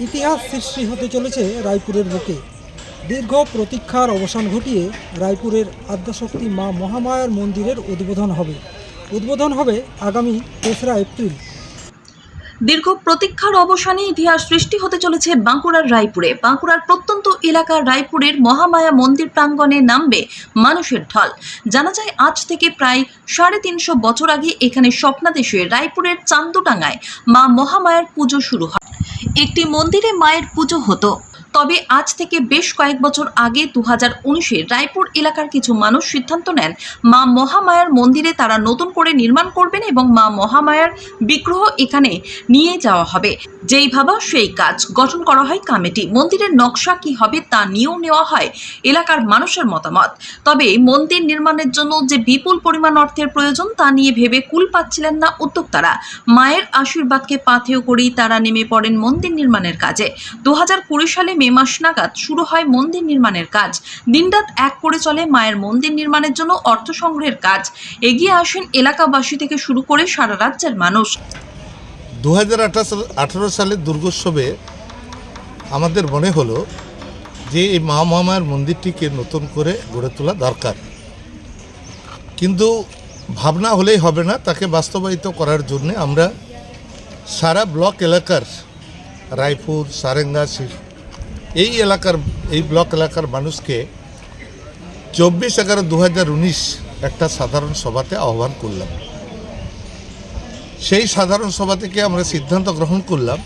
ইতিহাস সৃষ্টি হতে চলেছে রায়পুরের বুকে। দীর্ঘ প্রতীক্ষার অবসান ঘটিয়ে রায়পুরের আদ্যাশক্তি মা মহামায়ার মন্দিরের উদ্বোধন হবে। উদ্বোধন হবে আগামী তেসরা এপ্রিল। দীর্ঘ প্রতীক্ষার অবসানে ইতিহাস সৃষ্টি হতে চলেছে বাঁকুড়ার রায়পুরে। বাঁকুড়ার প্রত্যন্ত এলাকার রায়পুরের মহামায়া মন্দির প্রাঙ্গণে নামবে মানুষের ঢল। জানা যায়, আজ থেকে প্রায় সাড়ে তিনশো বছর আগে এখানে স্বপ্নাদেশে রায়পুরের চান্দুটাঙ্গায় মা মহামায়ার পুজো শুরু হয়। একটি মন্দিরে মায়ের পুজো হতো। তবে আজ থেকে বেশ কয়েক বছর আগে দু হাজার উনিশে রায়পুর এলাকার কিছু মানুষ সিদ্ধান্ত নেন, মা মহামায়ার মন্দিরে তারা নতুন করে নির্মাণ করবেন এবং মা মহামায়ার বিগ্রহ এখানে নিয়ে যাওয়া হবে। যেই ভাবা, সেই কাজ গঠন করা হয় কমিটি। মন্দিরের নকশা কি হবে তা নিয়েও নেওয়া হয় এলাকার মানুষের মতামত। তবে মন্দির নির্মাণের জন্য যে বিপুল পরিমাণ অর্থের প্রয়োজন তা নিয়ে ভেবে কুল পাচ্ছিলেন না উদ্যোক্তারা। মায়ের আশীর্বাদকে পাথেয় করেই তারা নেমে পড়েন মন্দির নির্মাণের কাজে। দু সালে মে মাস নাগাদ শুরু হয় মন্দির নির্মাণের কাজ। দিনরাত এক করে চলে মায়ের মন্দির নির্মাণের জন্য অর্থ সংগ্রহের কাজ। এগিয়ে আসেন এলাকাবাসী থেকে শুরু করে সারা রাজ্যের মানুষ। দু হাজার আঠারো সালের দুর্গোৎসবে আমাদের মনে হলো যে এই মা মহামায়ার মন্দিরটিকে নতুন করে গড়ে তোলা দরকার। কিন্তু ভাবনা হলেই হবে না, তাকে বাস্তবায়িত করার জন্য আমরা সারা ব্লক এলাকার রায়পুর, সারেঙ্গা এই এলাকার, এই ব্লক এলাকার মানুষকে চব্বিশ এগারো দু একটা সাধারণ সভাতে আহ্বান করলাম। সেই সাধারণ সভা থেকে আমরা সিদ্ধান্ত গ্রহণ করলাম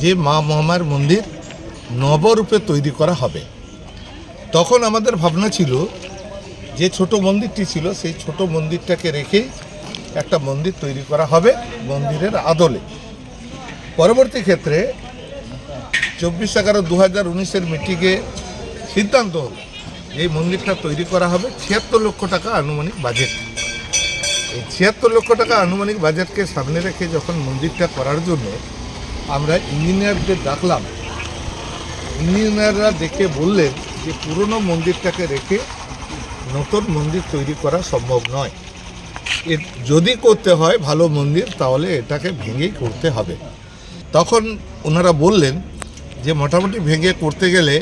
যে মা মহামার মন্দির নবরূপে তৈরি করা হবে। তখন আমাদের ভাবনা ছিল যে ছোট মন্দিরটি ছিল, সেই ছোট মন্দিরটাকে রেখে একটা মন্দির তৈরি করা হবে মন্দিরের আদলে। পরবর্তী ক্ষেত্রে চব্বিশ এগারো দু হাজার উনিশের মিটিংয়ে সিদ্ধান্ত হল এই মন্দিরটা তৈরি করা হবে ছিয়াত্তর লক্ষ টাকা আনুমানিক বাজেট। এই ছিয়াত্তর লক্ষ টাকা আনুমানিক বাজেটকে সামনে রেখে যখন মন্দিরটা করার জন্য আমরা ইঞ্জিনিয়ারদের ডাকলাম, ইঞ্জিনিয়াররা দেখে বললেন যে পুরনো মন্দিরটাকে রেখে নতুন মন্দির তৈরি করা সম্ভব নয়। এ যদি করতে হয় ভালো মন্দির, তাহলে এটাকে ভেঙেই করতে হবে। তখন ওনারা বললেন যে মোটামুটি ভেঙে করতে গেলে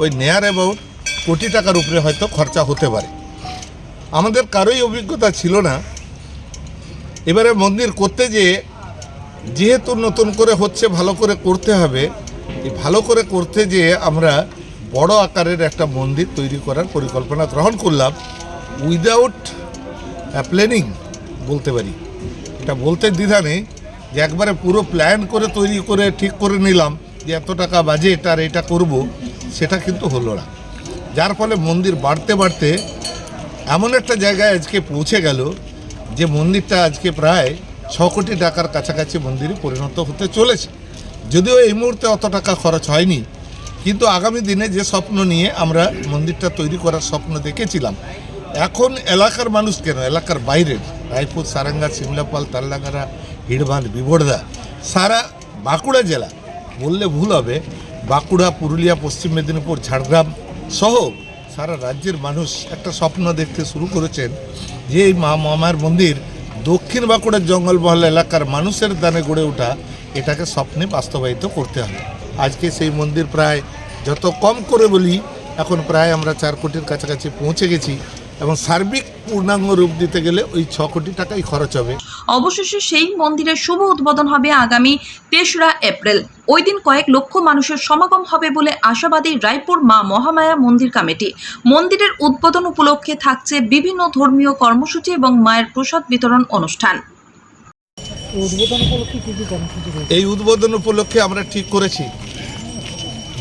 ওই নেয়ার অ্যাবাউট কোটি টাকার উপরে হয়তো খরচা হতে পারে। আমাদের কারোই অভিজ্ঞতা ছিল না। এবারে মন্দির করতে যেয়ে যেহেতু নতুন করে হচ্ছে ভালো করে করতে হবে, এই ভালো করে করতে যেয়ে আমরা বড় আকারের একটা মন্দির তৈরি করার পরিকল্পনা গ্রহণ করলাম। উইদাউট প্ল্যানিং বলতে পারি। এটা বলতে দ্বিধা নেই যে একবারে পুরো প্ল্যান করে তৈরি করে ঠিক করে নিলাম। যে এত টাকা বাজেট আর এটা করব, সেটা কিন্তু হলো না। যার ফলে মন্দির বাড়তে বাড়তে এমন একটা জায়গায় আজকে পৌঁছে গেল যে মন্দিরটা আজকে প্রায় ছ কোটি টাকার কাছাকাছি মন্দিরে পরিণত হতে চলেছে। যদিও এই মুহূর্তে অত টাকা খরচ হয়নি, কিন্তু আগামী দিনে যে স্বপ্ন নিয়ে আমরা মন্দিরটা তৈরি করার স্বপ্ন দেখেছিলাম, এখন এলাকার মানুষ কেন? এলাকার বাইরের রায়পুর, সারাঙ্গা, সিমলাপাল তাল্লাঙ্গারা হিড়ভান বিবর্দা, সারা বাঁকুড়া জেলা বললে ভুল হবে, বাঁকুড়া, পুরুলিয়া, পশ্চিম মেদিনীপুর, ঝাড়গ্রাম সহ সারা রাজ্যের মানুষ একটা স্বপ্ন দেখতে শুরু করেছেন যে এই মা মামার মন্দির দক্ষিণ বাঁকুড়ার জঙ্গলমহল এলাকার মানুষের দানে গড়ে ওঠা, এটাকে স্বপ্নে বাস্তবায়িত করতে হবে। আজকে সেই মন্দির প্রায় যত কম করে বলি, এখন প্রায় আমরা চার কোটির কাছাকাছি পৌঁছে গেছি। এবং সার্বিক পূর্ণাঙ্গ রূপ দিতে গেলে ওই ছ কোটি টাকাই খরচ হবে। অবশেষে সেই মন্দিরের শুভ উদ্বোধন হবে আগামী তেসরা এপ্রিল। ওই দিন কয়েক লক্ষ মানুষের সমাগম হবে বলে আশাবাদী রায়পুর মা মহামায়া মন্দির কমিটি। মন্দিরের উদ্বোধন উপলক্ষে থাকছে বিভিন্ন ধর্মীয় কর্মসূচি এবং মায়ের প্রসাদ বিতরণ অনুষ্ঠান। এই উদ্বোধন উপলক্ষে আমরা ঠিক করেছি।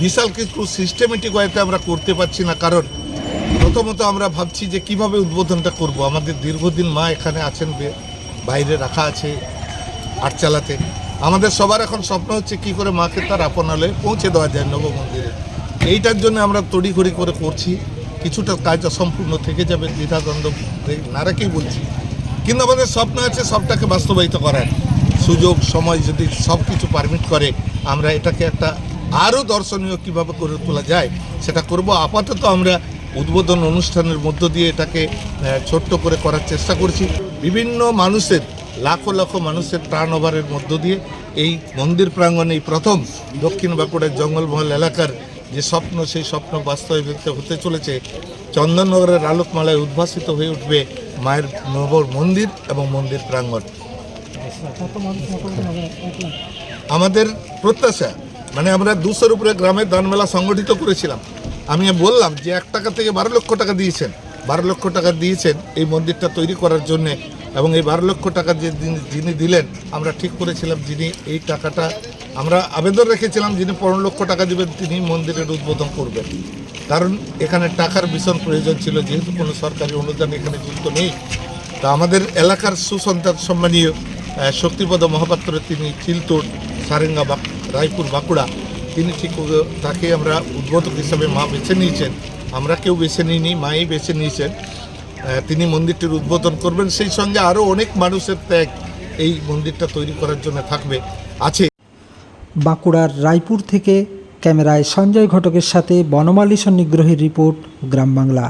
বিশাল কিছু সিস্টেমেটিক ওয়েতে আমরা করতে পারছি না কারণ প্রথমত আমরা ভাবছি যে কীভাবে উদ্বোধনটা করব। আমাদের দীর্ঘদিন মা এখানে আছেন বাইরে রাখা আছে আটচালাতে আমাদের সবার এখন স্বপ্ন হচ্ছে কি করে মাকে তার আপনালয়ে পৌঁছে দেওয়া যায় নবমন্দিরে। এইটার জন্য আমরা তড়িঘড়ি করে করছি। কিছুটা কাজ অসম্পূর্ণ থেকে যাবে, দ্বিধাদ্বন্দ্ব না রেখেই বলছি। কিন্তু আমাদের স্বপ্ন আছে সবটাকে বাস্তবায়িত করার। সুযোগ, সময় যদি সব কিছু পারমিট করে, আমরা এটাকে একটা আরও দর্শনীয় কীভাবে করে তোলা যায়, সেটা করব। আপাতত আমরা উদ্বোধন অনুষ্ঠানের মধ্য দিয়ে এটাকে ছোট্ট করে করার চেষ্টা করছি। বিভিন্ন মানুষের, লাখো লাখো মানুষের প্রাণ ওভারের মধ্য দিয়ে এই মন্দির প্রাঙ্গণে এই প্রথম দক্ষিণ বাঁকুড়ার জঙ্গলমহল এলাকার যে স্বপ্ন, সেই স্বপ্ন বাস্তবায়িত হতে চলেছে, চন্দননগরের আলোকমালায় উদ্ভাসিত হয়ে উঠবে মায়ের নবর মন্দির এবং মন্দির প্রাঙ্গণ। আমাদের প্রত্যাশা মানে আমরা দুশোর উপরে গ্রামের দানমেলা সংগঠিত করেছিলাম। আমি বললাম যে এক টাকা থেকে বারো লক্ষ টাকা দিয়েছেন। বারো লক্ষ টাকা দিয়েছেন এই মন্দিরটা তৈরি করার জন্যে এবং এই বারো লক্ষ টাকা যে যিনি- দিলেন, আমরা ঠিক করেছিলাম যিনি এই টাকাটা, আমরা আবেদন রেখেছিলাম যিনি পনেরো লক্ষ টাকা দেবেন, তিনি মন্দিরের উদ্বোধন করবেন। কারণ এখানে টাকার ভীষণ প্রয়োজন ছিল, যেহেতু কোনো সরকারি অনুদান এখানে যুক্ত নেই। তা আমাদের এলাকার সুসন্তান সম্মানীয় শক্তিপদ মহাপাত্র, তিনি চিলতুর সারেঙ্গা রায়পুর, বাঁকুড়া তিনি ঠিক তাকে আমরা উদ্বোধক হিসাবে মা বেছে নিয়েছেন। আমরা কেউ বেছে নিইনি, মাই বেছে নিয়েছেন। তিনি মন্দিরটির উদ্বোধন করবেন, সেই সঙ্গে আরও অনেক মানুষের ত্যাগ এই মন্দিরটা তৈরি করার জন্য থাকবে, আছে। বাঁকুড়ার রায়পুর থেকে ক্যামেরায় সঞ্জয় ঘটকের সাথে বনমালী সন্নিগ্রহের রিপোর্ট, গ্রাম বাংলা।